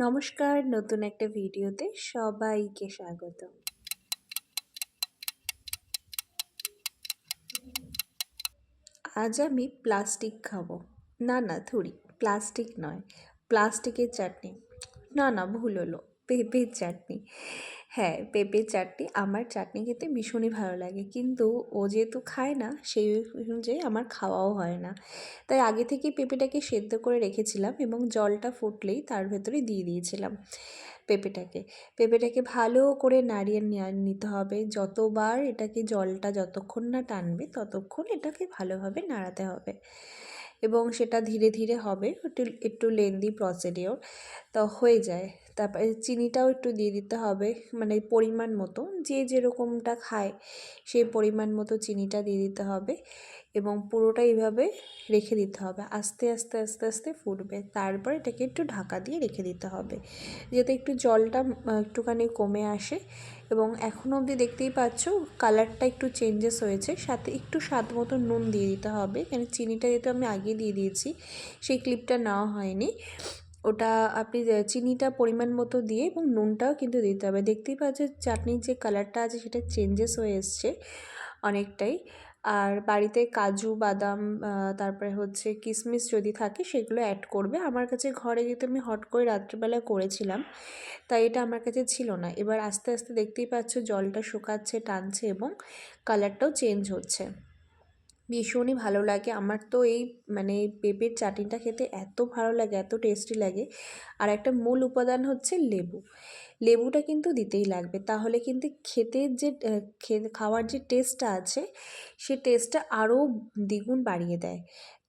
নমস্কার, নতুন একটা ভিডিওতে সবাইকে স্বাগত। আজ আমি প্লাস্টিক খাব। না না থুড়ি প্লাস্টিক নয়, প্লাস্টিকের চাটনি। না না, ভুল হলো, পেঁপের চাটনি। হ্যাঁ পেঁপের চাটনি আমার চাটনি খেতে ভীষণই ভালো লাগে। কিন্তু ও যেহেতু খায় না, সেই অনুযায়ী আমার খাওয়াও হয় না। তাই আগে থেকেই পেঁপেটাকে সেদ্ধ করে রেখেছিলাম এবং জলটা ফুটলেই তার ভেতরে দিয়ে দিয়েছিলাম পেঁপেটাকে। পেঁপেটাকে ভালো করে নাড়িয়ে নিতে হবে। যতবার এটাকে জলটা যতক্ষণ না টানবে, ততক্ষণ এটাকে ভালোভাবে নাড়াতে হবে। এবং সেটা ধীরে ধীরে হবে, একটু একটু লেন্দি প্রসিডিওর তো হয়ে যায়। তারপরে চিনিটাও একটু দিয়ে দিতে হবে মানে পরিমাণ মতো, যে যেরকমটা খায় সেই পরিমাণ মতো চিনিটা দিয়ে দিতে হবে এবং পুরোটা এইভাবে রেখে দিতে হবে, আস্তে আস্তে আস্তে আস্তে ফুটবে। তারপর এটাকে একটু ঢাকা দিয়ে রেখে দিতে হবে, যাতে একটু জলটা, একটুখানি কমে আসে এবং এখনও অবধি দেখতেই পাচ্ছ, কালারটা একটু চেঞ্জেস হয়েছে। সাথে একটু স্বাদ মতো নুন দিয়ে দিতে হবে। কেন চিনিটা যেহেতু আমি আগে দিয়ে দিয়েছি, সেই ক্লিপটা নেওয়া হয়নি। ওটা আপনি চিনিটা পরিমাণ মতো দিয়ে এবং নুনটাও কিন্তু দিতে হবে। দেখতেই পাচ্ছ, চাটনির যে কালারটা আছে সেটা চেঞ্জেস হয়ে এসছে অনেকটাই। আর বাড়িতে কাজু, বাদাম তারপরে হচ্ছে কিশমিশ যদি থাকে সেগুলো অ্যাড করবে। আমার কাছে ঘরে যেহেতু আমি হট করে রাত্রিবেলা করেছিলাম, তাই এটা আমার কাছে ছিল না। এবার আস্তে আস্তে দেখতেই পাচ্ছ জলটা শুকাচ্ছে, টানছে এবং কালারটাও চেঞ্জ হচ্ছে। ভীষণই ভালো লাগে। আমার তো এই মানে পেঁপের চাটনিটা খেতে এত ভালো লাগে, এত টেস্টি লাগে। আর একটা মূল উপাদান হচ্ছে লেবু। লেবুটা কিন্তু দিতেই লাগবে। তাহলে কিন্তু খেতে যে খাওয়ার যে টেস্টটা আছে, সে টেস্টটা আরও দ্বিগুণ বাড়িয়ে দেয়।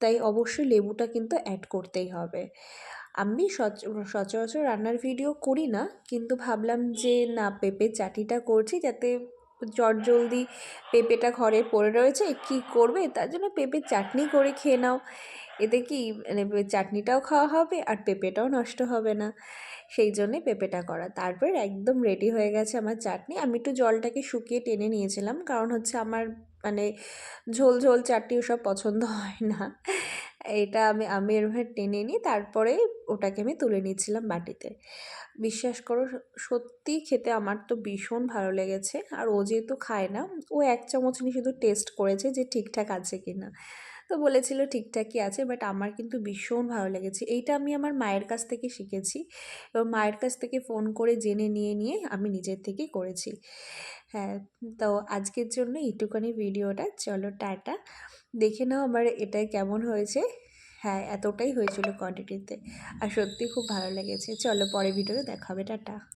তাই অবশ্যই লেবুটা কিন্তু অ্যাড করতেই হবে। আমি সচরাচর রান্নার ভিডিও করি না, কিন্তু ভাবলাম যে না, পেঁপের চাটনিটা করছি যাতে জলদি পেঁপেটা ঘরে পড়ে রয়েছে, কি করবে? তার জন্য পেঁপের চাটনি করে খেয়ে নাও। এতে কি মানে চাটনিটাও খাওয়া হবে আর পেঁপেটাও নষ্ট হবে না। সেই জন্যে পেঁপেটা করা। তারপর একদম রেডি হয়ে গেছে আমার চাটনি। আমি একটু জলটাকে শুকিয়ে টেনে নিয়েছিলাম। কারণ হচ্ছে আমার মানে ঝোল ঝোল চাটনি ওসব পছন্দ হয় না। এটা আমি আমি এরভাবে টেনে নিই তারপরে ওটাকে আমি তুলে নিচ্ছিলাম বাটিতে। বিশ্বাস করো সত্যি খেতে আমার তো ভীষণ ভালো লেগেছে। আর ও যেহেতু খায় না, ও এক চামচ নিয়ে শুধু টেস্ট করেছে যে ঠিকঠাক আছে কি না। তো বলেছিল ঠিকঠাকই আছে বাট আমার কিন্তু ভীষণ ভালো লেগেছে। এইটা আমি আমার মায়ের কাছ থেকে শিখেছি। এবং মায়ের কাছ থেকে ফোন করে জেনে নিয়ে নিয়ে আমি নিজের থেকেই করেছি। হ্যাঁ তো আজকের জন্য এইটুকানি ভিডিওটা। চলো টাটা। দেখে নাও আমার এটাই কেমন হয়েছে। হ্যাঁ এতটাই হয়েছিল কোয়ান্টিটিতে আর সত্যি খুব ভালো লেগেছে। চলো পরে ভিডিওতে দেখা হবে। টাটা।